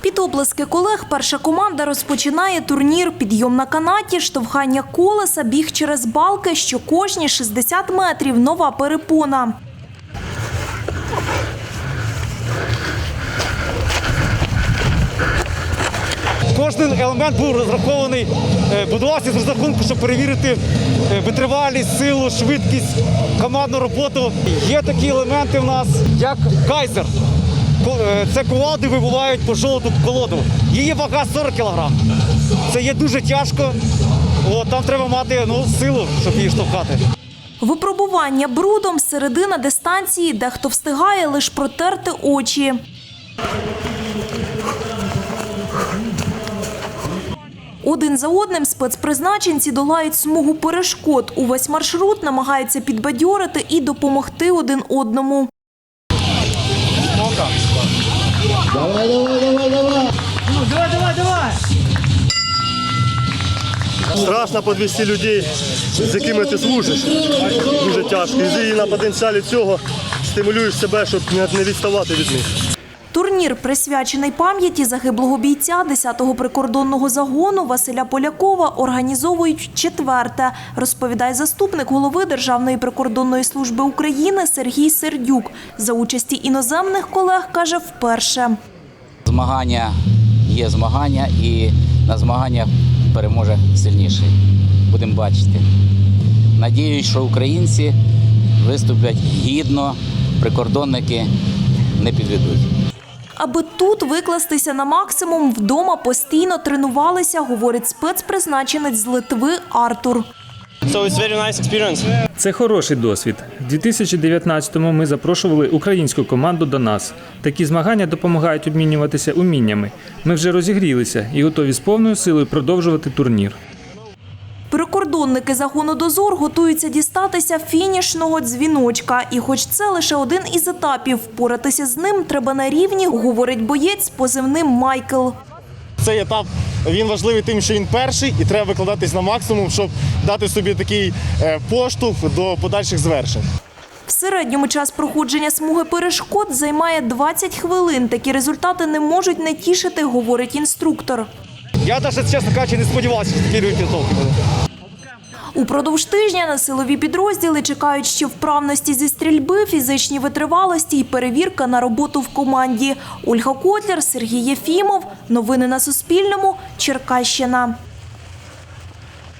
Під оплески колег перша команда розпочинає турнір підйом на канаті, штовхання колеса, біг через балки, що кожні 60 метрів нова перепона. Кожен елемент був розрахований, е, будувався з розрахунку, щоб перевірити е, витривалість, силу, швидкість, командну роботу. Є такі елементи в нас, як кайзер. Е, Це кувалди вибувають по жолоду колоду. Її вага 40 кг. Це є дуже тяжко. От, там треба мати ну, силу, щоб її штовхати. Випробування брудом середина дистанції, дехто встигає лише протерти очі. Один за одним спецпризначенці долають смугу перешкод. Увесь маршрут намагаються підбадьорити і допомогти один одному. Страшно підвести людей, з якими ти служиш. Дуже тяжко. І на потенціалі цього стимулюєш себе, щоб не відставати від них. Турнір присвячений пам'яті загиблого бійця 10-го прикордонного загону Василя Полякова організовують четверте, розповідає заступник голови Державної прикордонної служби України Сергій Сердюк. За участі іноземних колег каже вперше. Змагання є змагання, і на змаганнях переможе сильніший. Будемо бачити. Надіюсь, що українці виступлять гідно, прикордонники не підведуть. Аби тут викластися на максимум, вдома постійно тренувалися, говорить спецпризначенець з Литви Артур. Це хороший досвід. У 2019-му ми запрошували українську команду до нас. Такі змагання допомагають обмінюватися уміннями. Ми вже розігрілися і готові з повною силою продовжувати турнір. Прикордонники загону дозор готуються дістатися фінішного дзвіночка. І хоч це лише один із етапів, впоратися з ним треба на рівні, говорить боєць з позивним Майкл. Цей етап він важливий тим, що він перший, і треба викладатись на максимум, щоб дати собі такий е, поштовх до подальших звершень. В середньому час проходження смуги перешкод займає 20 хвилин. Такі результати не можуть не тішити, говорить інструктор. Я навіть, чесно кажучи, не сподівався, що такі буде. Упродовж тижня на силові підрозділи чекають ще вправності зі стрільби, фізичні витривалості і перевірка на роботу в команді. Ольга Котляр, Сергій Єфімов. Новини на Суспільному. Черкащина.